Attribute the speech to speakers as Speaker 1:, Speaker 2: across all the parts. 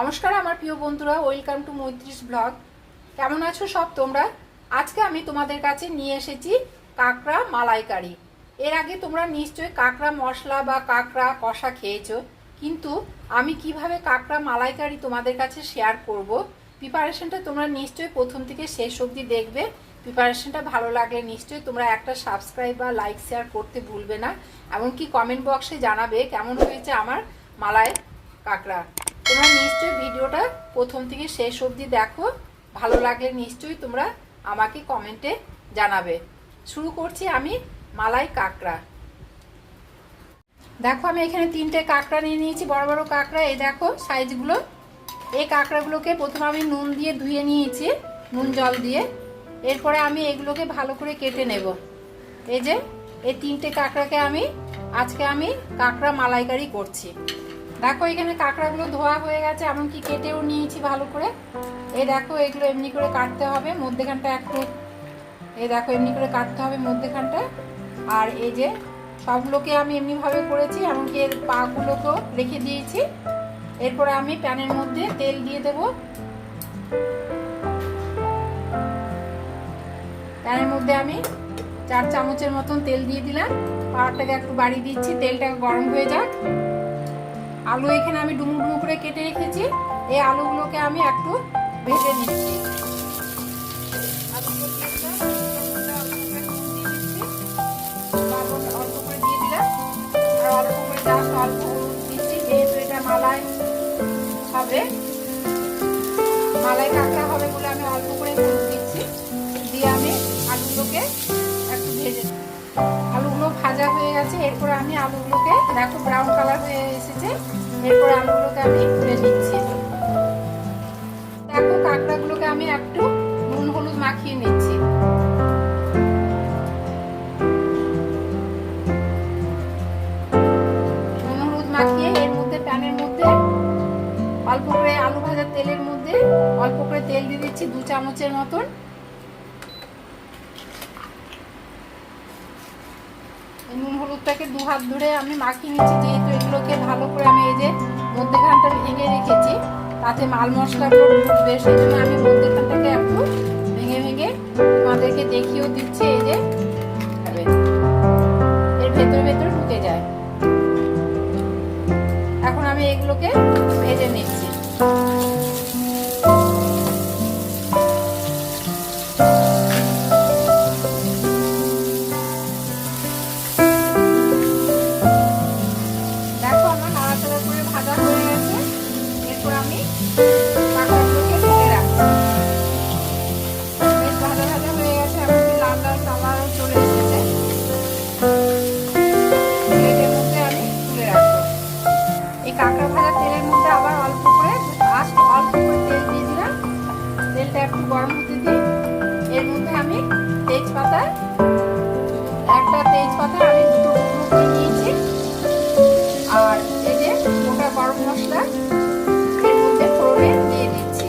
Speaker 1: নমস্কার আমার প্রিয় বন্ধুরা ওয়েলকাম টু মৈত্রিস ব্লগ কেমন আছো সব তোমরা? আজকে আমি তোমাদের কাছে নিয়ে এসেছি কাঁকড়া মালাইকারি। এর আগে তোমরা নিশ্চয়ই কাঁকড়া মশলা বা কাঁকড়া কষা খেয়েছো, কিন্তু আমি কীভাবে কাঁকড়া মালাইকারি তোমাদের কাছে শেয়ার করব প্রিপারেশনটা তোমরা নিশ্চয়ই প্রথম থেকে শেষ অবধি দেখবে। প্রিপারেশনটা ভালো লাগলে নিশ্চয়ই তোমরা একটা সাবস্ক্রাইব বা লাইক শেয়ার করতে ভুলবে না, এমনকি কমেন্ট বক্সে জানাবে কেমন হয়েছে আমার মালাই কাঁকড়া। তোমরা নিশ্চয়ই ভিডিওটা প্রথম থেকে শেষ অবধি দেখো। ভালো লাগলে নিশ্চয়ই তোমরা আমাকে কমেন্টে জানাবে। শুরু করছি আমি মালাই কাঁকড়া। দেখো, আমি এখানে তিনটে কাঁকড়া নিয়ে নিয়েছি, বড় বড় কাঁকড়া। এই দেখো, সাইজগুলো। এই কাঁকড়াগুলোকে প্রথমে আমি নুন দিয়ে ধুয়ে নিয়েছি, নুন জল দিয়ে। এরপরে আমি এগুলোকে ভালো করে কেটে নেব। এই যে, এই তিনটে কাঁকড়াকে আমি, আজকে আমি কাঁকড়া মালাইকারি করছি। দেখো এখানে কাঁকড়াগুলো ধোয়া হয়ে গেছে এমনকি কেটেও নিয়েছি ভালো করে। এই দেখো, এগুলো এমনি করে কাটতে হবে, মধ্যেখানটা একটু এই দেখো, এমনি করে কাটতে হবে মধ্যেখানটা। আর এই যে সবগুলোকে আমি এমনিভাবে করেছি, এমনকি এর পাগুলোকেও রেখে দিয়েছি। এরপরে আমি প্যানের মধ্যে তেল দিয়ে দেব। প্যানের মধ্যে আমি চার চামচের মতন তেল দিয়ে দিলাম। পাওয়ারটাকে একটু বাড়িয়ে দিচ্ছি তেলটা গরম হয়ে যাক। আলু এখানে আমি ডুমু ডুমু করে কেটে রেখেছি। এই আলুগুলোকে আমি একটু ভেজে নিচ্ছি। অল্প করে দিয়ে দিলাম। আর অল্প করে দিচ্ছি। হবে, মালাই হবে বলে আমি অল্প করে দিচ্ছি। দিয়ে আমি আলুগুলোকে একটু ভেজে আলুগুলো ভাজা হয়ে গেছে। এরপরে আমি আলুগুলোকে দেখো ব্রাউন কালার হয়ে আলুগুলোকে আমি তুলে নিচ্ছি। দেখো কাঁকড়াগুলোকে আমি একটু নুন হলুদ মাখিয়ে নিচ্ছি। নুন হলুদ মাখিয়ে এর মধ্যে প্যানের মধ্যে অল্প করে আলু ভাজার তেলের মধ্যে অল্প করে তেল দিয়ে দিচ্ছি দু চামচের মতন। নুন হলুদটাকে দু হাত ধরে আমি মাখিয়ে নিচ্ছি, যেহেতু এগুলোকে ভালো করে আমি এই যে মধ্যেখানটা ভেঙে রেখেছি, তাতে মাল মশলাগুলো ঢুকবে সেই জন্য আমি মধ্যেখানটাকে একটু ভেঙে ভেঙে তোমাদেরকে দেখিয়েও দিচ্ছি এই যে। এর ভেতর ভেতর ঢুকে যায়। এখন আমি এগুলোকে ভেজে নিচ্ছি। মশলা, এর মধ্যে ফোড়নে দিয়ে দিচ্ছি।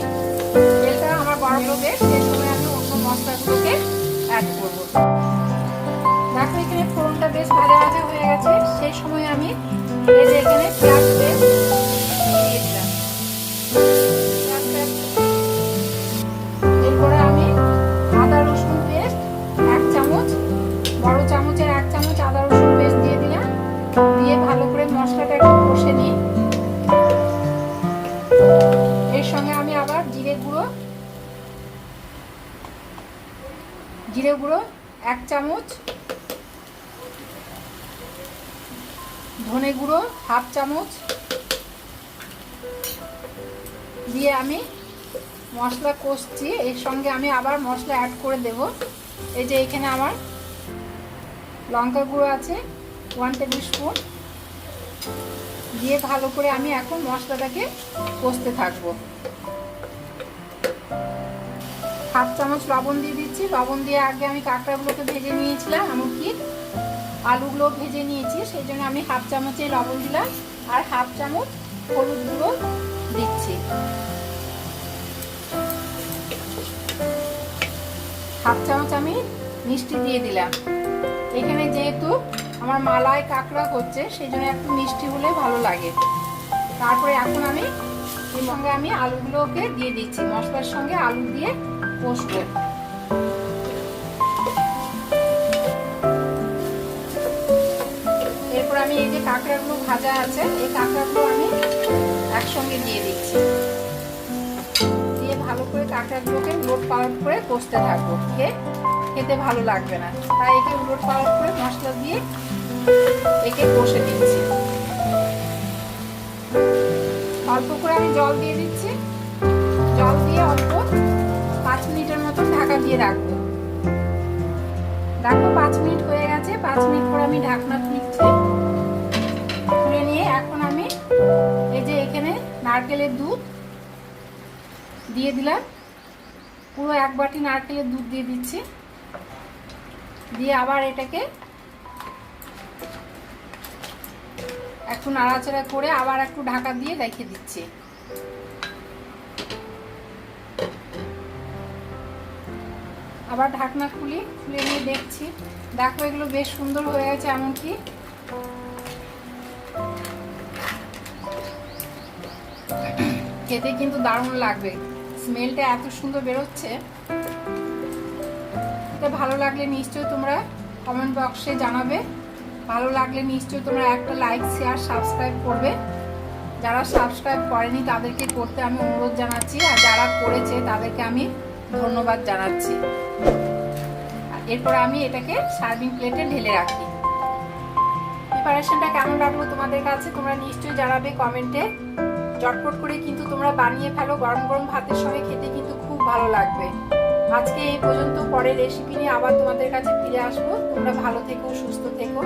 Speaker 1: তেলটা আমার গরম হবে সেই সময় আমি অন্য মশলাগুলোকে অ্যাড করব। দেখো এখানে ফোড়নটা বেশ ভাজা ভাজা হয়ে গেছে। সেই সময় আমি এই যে এখানে পেঁয়াজ পেস্ট এরপরে আমি আদা, রসুন পেস্ট এক চামচ, বড় চামচের এক চামচ আদা, রসুন পেস্ট দিয়ে দিলাম। দিয়ে ভালো করে মশলাটা একটু কষে নিই। জিরে গুঁড়ো, এক চামচ ধনে গুঁড়ো, হাফ চামচ দিয়ে আমি মশলা কষছি। এর সঙ্গে আমি আবার মশলা অ্যাড করে দেব। এই যে এখানে আমার লঙ্কা গুঁড়ো আছে ওয়ান টেবিল স্পুন দিয়ে ভালো করে আমি এখন মশলাটাকে কষতে থাকব। হাফ চামচ লবণ দিয়ে দিচ্ছি। লবণ দিয়ে আগে আমি কাঁকড়াগুলোকে ভেজে নিয়েছিলাম, এমনকি আলুগুলো ভেজে নিয়েছি সেই জন্য আমি হাফ চামচে লবণ দিলাম আর হাফ চামচ হলুদ গুঁড়ো দিচ্ছি। হাফ চামচ আমি মিষ্টি দিয়ে দিলাম। এখানে যেহেতু আমার মালায় কাঁকড়া হচ্ছে সেই জন্য একটু মিষ্টি হলে ভালো লাগে। তারপরে এখন আমি এর সঙ্গে আমি আলুগুলোকে দিয়ে দিচ্ছি। মশলার সঙ্গে আলু দিয়ে কষবো এরপর আমি এই যে কাঁকড়াগুলো ভাজা আছে, এই কাঁকড়াগুলো আমি একসঙ্গে দিয়ে দিচ্ছি। দিয়ে ভালো করে কাঁকড়াগুলোকে উলট পালট করে কষতে থাকব। খেয়ে খেতে ভালো লাগবে না। তাই একে উলট পালট করে মশলা দিয়ে একে কষে দিচ্ছি অল্প করে আমি জল দিয়ে দিচ্ছি। জল দিয়ে অল্প ঢাকা দিয়ে রাখব। দেখো পাঁচ মিনিট হয়ে গেছে, পাঁচ মিনিট পর আমি ঢাকনা তুলছি তুলে নিয়ে এখন আমি এই যে এখানে নারকেলের দুধ দিয়ে দিলাম। পুরো এক বাটি নারকেলের দুধ দিয়ে দিচ্ছি। দিয়ে আবার এটাকে একটু নাড়াচাড়া করে আবার একটু ঢাকা দিয়ে রেখে দিচ্ছি। আবার ঢাকনা খুলি, খুলে নিয়ে দেখছি। দেখো এগুলো বেশ সুন্দর হয়ে গেছে এমনকি। খেতে কিন্তু দারুণ লাগবে। স্মেলটা এত সুন্দর বেরোচ্ছে। এটা ভালো লাগলে নিশ্চয়ই তোমরা কমেন্ট বক্সে জানাবে। ভালো লাগলে নিশ্চয়ই তোমরা একটা লাইক শেয়ার সাবস্ক্রাইব করবে। যারা সাবস্ক্রাইব করেনি তাদেরকে করতে আমি অনুরোধ জানাচ্ছি, আর যারা করেছে তাদেরকে আমি ধন্যবাদ জানাচ্ছি। এরপর আমি এটাকে সার্ভিং প্লেটে ঢেলে রাখি। প্রিপারেশনটা কেমন লাগল তোমাদের কাছে? তোমরা নিশ্চয়ই জানাবে কমেন্টে চটপট করে কিন্তু তোমরা বানিয়ে ফেলো। গরম গরম ভাতের সঙ্গে খেতে কিন্তু খুব ভালো লাগবে। আজকে এই পর্যন্ত পরের রেসিপি নিয়ে আবার তোমাদের কাছে ফিরে আসব। তোমরা ভালো থেকো, সুস্থ থেকো।